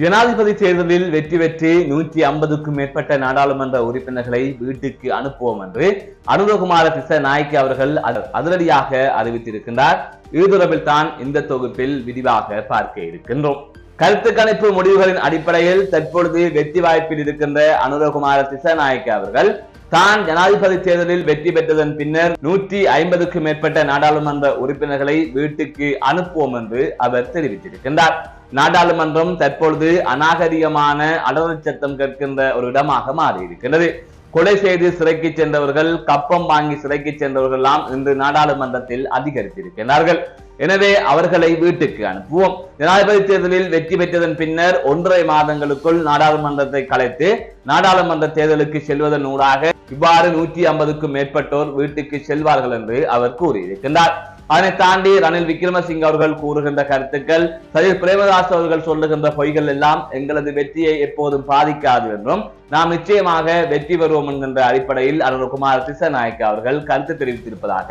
ஜனாதிபதி தேர்தலில் வெற்றி பெற்று நூற்றி ஐம்பதுக்கும் மேற்பட்ட நாடாளுமன்ற உறுப்பினர்களை வீட்டுக்கு அனுப்புவோம் என்று அனுரகுமார திச நாயக்கி அவர்கள் அதிரடியாக அறிவித்திருக்கின்றார். இது தொடர்பில் தான் இந்த தொகுப்பில் விரிவாக பார்க்க இருக்கின்றோம். கருத்து கணிப்பு முடிவுகளின் அடிப்படையில் தற்பொழுது வெற்றி வாய்ப்பில் இருக்கின்ற அனுரகுமார திசநாயக்க அவர்கள் தான் ஜனாதிபதி தேர்தலில் வெற்றி பெற்றதன் பின்னர் நூற்றி ஐம்பதுக்கும் மேற்பட்ட நாடாளுமன்ற உறுப்பினர்களை வீட்டுக்கு அனுப்புவோம் என்று அவர் தெரிவித்திருக்கின்றார். நாடாளுமன்றம் தற்பொழுது அநாகரிகமான அடர் சத்தம் கேட்கின்ற ஒரு இடமாக மாறியிருக்கிறது. கொலை செய்து சிறைக்கு சென்றவர்கள் கப்பம் வாங்கி சிறைக்கு சென்றவர்கள் எல்லாம் இன்று நாடாளுமன்றத்தில் அதிகரித்திருக்கிறார்கள் எனவே அவர்களை வீட்டுக்கு அனுப்புவோம். ஜனாதிபதி தேர்தலில் வெற்றி பெற்றதன் பின்னர் ஒன்றரை மாதங்களுக்குள் நாடாளுமன்றத்தை கலைத்து நாடாளுமன்ற தேர்தலுக்கு செல்வதன் ஊடாக இவ்வாறு நூற்றி ஐம்பதுக்கும் மேற்பட்டோர் வீட்டுக்கு செல்வார்கள் என்று அவர் கூறியிருக்கின்றார். அதனை தாண்டி ரணில் விக்ரமசிங்க அவர்கள் கூறுகின்ற கருத்துக்கள் சஜித் பிரேமதாஸ் அவர்கள் சொல்லுகின்ற பொய்கள் எல்லாம் எங்களது வெற்றியை எப்போதும் பாதிக்காது என்றும் நாம் நிச்சயமாக வெற்றி பெறுவோம் என்கின்ற அடிப்படையில் அருண்குமார் திசநாயக்க அவர்கள் கருத்து தெரிவித்திருப்பதாக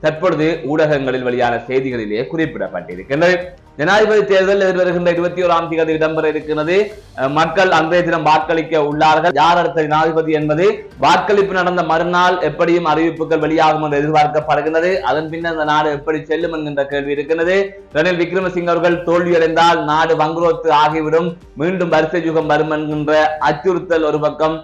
தற்பொழுது ஊடகங்களில் வெளியான செய்திகளிலேயே குறிப்பிடப்பட்டிருக்கின்றது. ஜனாதிபதி தேர்தல் எதிர்வருகின்ற இருபத்தி ஓராம் தேதி இடம்பெற இருக்கிறது மக்கள் அன்றைய தினம் வாக்களிக்க உள்ளார்கள். யார் அடுத்த ஜனாதிபதி என்பது வாக்களிப்பு நடந்த மறுநாள் எப்படியும் அறிவிப்புகள் வெளியாகும் என்று எதிர்பார்க்கப்படுகின்றது. அதன் பின்னர் இந்த நாடு எப்படி செல்லும் என்கின்ற கேள்வி இருக்கிறது ரணில் விக்ரமசிங்க அவர்கள் தோல்வியடைந்தால் நாடு வங்குரோத்து ஆகிவிடும். மீண்டும் வரிசை யுகம் வரும் என்கின்ற அச்சுறுத்தல் ஒரு பக்கம்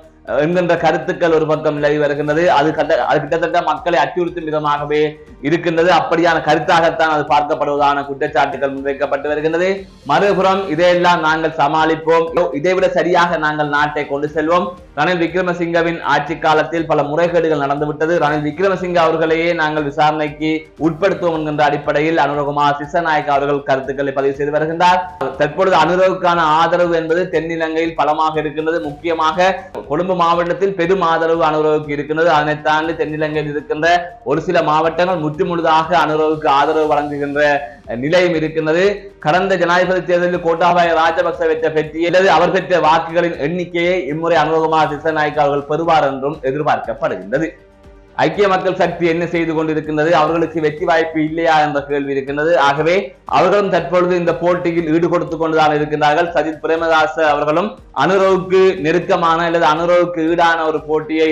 என்கின்ற கருத்துக்கள் ஒரு பக்கம் நிலவி வருகின்றது. அது கட்ட அது கிட்டத்தட்ட மக்களை அச்சுறுத்தும் விதமாகவே இருக்கின்றது. அப்படியான கருத்தாகத்தான் அது பார்க்கப்படுவதான குற்றச்சாட்டுகள் முன்வைக்கப்பட்டு வருகின்றது. மறுபுறம் இதையெல்லாம் நாங்கள் சமாளிப்போம். இதைவிட சரியாக நாங்கள் நாட்டை கொண்டு செல்வோம். ரணில் விக்ரமசிங்கவின் ஆட்சி காலத்தில் பல முறைகேடுகள் நடந்துவிட்டது. ரணில் விக்ரமசிங்க அவர்களையே நாங்கள் விசாரணைக்கு உட்படுத்துவோம் என்கின்ற அடிப்படையில் அனுரகுமார் சிசநாயக் அவர்கள் கருத்துக்களை பதிவு செய்து வருகின்றார். தற்பொழுது அனுரவுக்கான ஆதரவு என்பது தென்னிலங்கையில் பலமாக இருக்கின்றது. முக்கியமாக கொழும்பு மாவட்டத்தில் பெரும் ஆதரவு அனுரவுக்கு இருக்கின்றது அதனை தாண்டி தென்னிலங்கையில் இருக்கின்ற ஒரு சில மாவட்டங்கள் முற்றுமுழுதாக அனுரவுக்கு ஆதரவு வழங்குகின்ற நிலையும் இருக்கின்றது. கடந்த ஜனாதிபதி தேர்தலில் கோட்டாபாய ராஜபக்ச பெற்ற வெற்றி அவர் பெற்ற வாக்குகளின் எண்ணிக்கையை இம்முறை அனுரகுமார் திசநாயக் அவர்கள் பெறுவார் என்றும் எதிர்பார்க்கப்படுகின்றது. ஐக்கிய மக்கள் சக்தி என்ன செய்து கொண்டிருக்கின்றது? அவர்களுக்கு வெற்றி வாய்ப்பு இல்லையா என்ற கேள்வி இருக்கின்றது. ஆகவே அவர்களும் தற்பொழுது இந்த போட்டியில் ஈடுபடுத்து கொண்டுதான் இருக்கின்றார்கள். சஜித் பிரேமதாச அவர்களும் அனுரவுக்கு நெருக்கமான அல்லது அனுரவுக்கு ஈடான ஒரு போட்டியை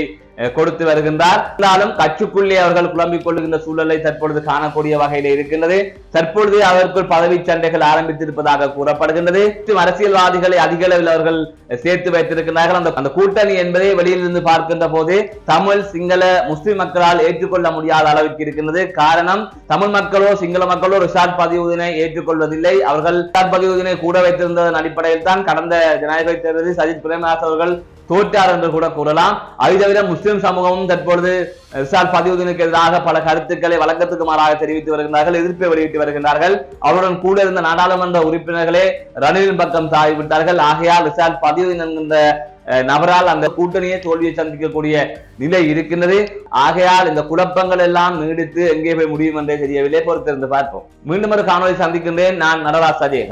கொடுத்து வருகின்றார். இருந்தாலும் கட்சிக்குள்ளே அவர்கள் குழம்பிக் கொள்ளுகின்ற சூழலை தற்பொழுது காணக்கூடிய வகையில் இருக்கின்றது. தற்பொழுது அவருக்குள் பதவி சண்டைகள் ஆரம்பித்திருப்பதாக கூறப்படுகின்றது. அரசியல்வாதிகளை அதிக அளவில் அவர்கள் சேர்த்து வைத்திருக்கிறார்கள் அந்த அந்த கூட்டணி என்பதை வெளியிலிருந்து பார்க்கின்ற போது தமிழ் சிங்கள முஸ்லிம் மக்களால் ஏற்றுக்கொள்ள முடியாத அளவிற்கு இருக்கின்றது. காரணம் தமிழ் மக்களோ சிங்கள மக்களோ ரிசார்ட் பதிவுதினை ஏற்றுக்கொள்வதில்லை. அவர்கள் ரிசார்ட் பதிவுதினை கூட வைத்திருந்ததன் அடிப்படையில் தான் கடந்த ஜனாதிபதி தேர்தலில் சஜித் பிரேமதாஸ் அவர்கள் தோற்றார் என்று கூட கூறலாம். அதை தவிர முஸ்லிம் சமூகமும் தற்பொழுது விசால் பதிவுதினுக்கு எதிராக பல கருத்துக்களை வழக்கத்துக்கு மாறாக தெரிவித்து வருகின்றார்கள் எதிர்ப்பை வெளியிட்டு வருகின்றார்கள். அவருடன் கூட இருந்த நாடாளுமன்ற உறுப்பினர்களே ரணிலின் பக்கம் சாய்விட்டார்கள். ஆகையால் விசால் பதிவுதின் என்கின்ற அஹ், நபரால் அந்த கூட்டணியை தோல்வியை சந்திக்கக்கூடிய நிலை இருக்கின்றது. ஆகையால் இந்த குழப்பங்கள் எல்லாம் நீடித்து எங்கே போய் முடியும் என்றே தெரியவில்லை. பொறுத்திருந்து பார்ப்போம். மீண்டும் ஒரு காணொலி சந்திக்கின்றேன். நான் நடராஜ் அஜய்